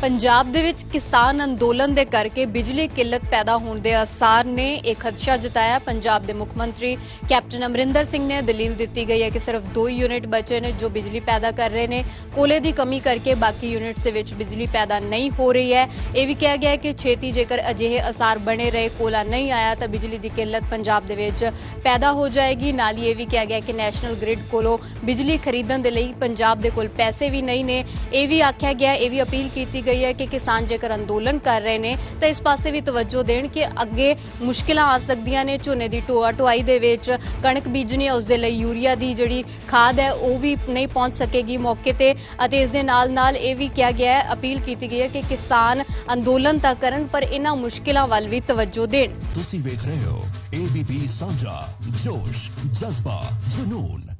ਪੰਜਾਬ ਦੇ ਵਿੱਚ ਕਿਸਾਨ ਅੰਦੋਲਨ ਦੇ ਕਰਕੇ ਬਿਜਲੀ ਕਿੱਲਤ ਪੈਦਾ ਹੋਣ ਦੇ ਅਸਾਰ ਨੇ ਇਹ ਖਦਸ਼ਾ ਜਤਾਇਆ। ਪੰਜਾਬ ਦੇ ਮੁੱਖ ਮੰਤਰੀ ਕੈਪਟਨ ਅਮਰਿੰਦਰ ਸਿੰਘ ਨੇ ਦਲੀਲ ਦਿੱਤੀ ਗਈ ਹੈ ਕਿ ਸਿਰਫ 2 ਯੂਨਿਟ ਬਚੇ ਨੇ ਜੋ ਬਿਜਲੀ ਪੈਦਾ ਕਰ ਰਹੇ ਨੇ। ਕੋਲੇ ਦੀ ਕਮੀ ਕਰਕੇ ਬਾਕੀ ਯੂਨਿਟਸ ਦੇ ਵਿੱਚ ਬਿਜਲੀ ਪੈਦਾ ਨਹੀਂ ਹੋ ਰਹੀ ਹੈ। ਇਹ ਵੀ ਕਿਹਾ ਗਿਆ ਹੈ ਕਿ ਛੇਤੀ ਜੇਕਰ ਅਜਿਹੇ ਅਸਾਰ ਬਣੇ ਰਹੇ, ਕੋਲਾ ਨਹੀਂ ਆਇਆ ਤਾਂ ਬਿਜਲੀ ਦੀ ਕਿੱਲਤ ਪੰਜਾਬ ਦੇ ਵਿੱਚ ਪੈਦਾ ਹੋ ਜਾਏਗੀ। ਨਾਲ ਹੀ ਇਹ ਵੀ ਕਿਹਾ ਗਿਆ ਕਿ ਨੈਸ਼ਨਲ ਗ੍ਰਿਡ ਕੋਲੋਂ ਬਿਜਲੀ ਖਰੀਦਣ ਦੇ ਲਈ ਪੰਜਾਬ ਦੇ ਕੋਲ ਪੈਸੇ ਵੀ ਨਹੀਂ ਨੇ। ਇਹ ਵੀ ਆਖਿਆ ਗਿਆ, ਇਹ ਵੀ ਅਪੀਲ ਕੀਤੀ ਗਈ ਹੈ ਕਿ ਕਿਸਾਨ ਜੇਕਰ ਅੰਦੋਲਨ ਕਰ ਰਹੇ ਨੇ, ਤਾਂ ਇਸ ਪਾਸੇ ਵੀ ਤਵੱਜੋ ਦੇਣ ਕਿ ਅੱਗੇ ਮੁਸ਼ਕਿਲਾਂ ਆ ਸਕਦੀਆਂ ਨੇ ਝੋਨੇ ਦੀ ਢੋਆ ਢੁਆਈ ਦੇ ਵਿੱਚ, ਕਣਕ ਬੀਜਣੀ ਉਸ ਦੇ ਲਈ ਯੂਰੀਆ ਦੀ ਜਿਹੜੀ ਖਾਦ ਹੈ, ਉਹ ਵੀ ਨਹੀਂ ਪਹੁੰਚ ਸਕੇਗੀ ਮੌਕੇ ਤੇ। ਅਤੇ ਇਸ ਦੇ ਨਾਲ ਨਾਲ ਇਹ ਵੀ ਕਿਹਾ ਗਿਆ ਹੈ, ਅਪੀਲ ਕੀਤੀ ਗਈ ਹੈ ਕਿ ਕਿਸਾਨ ਅੰਦੋਲਨ ਤਾਂ ਕਰਨ, ਪਰ ਇਹਨਾਂ ਮੁਸ਼ਕਿਲਾਂ ਵੱਲ ਵੀ ਤਵੱਜੋ ਦੇਣ। ਤੁਸੀਂ ਵੇਖ ਰਹੇ ਹੋ ABP ਸਾਂਝਾ ਜੋਸ਼, ਜਜ਼ਬਾ, ਜਨੂਨ।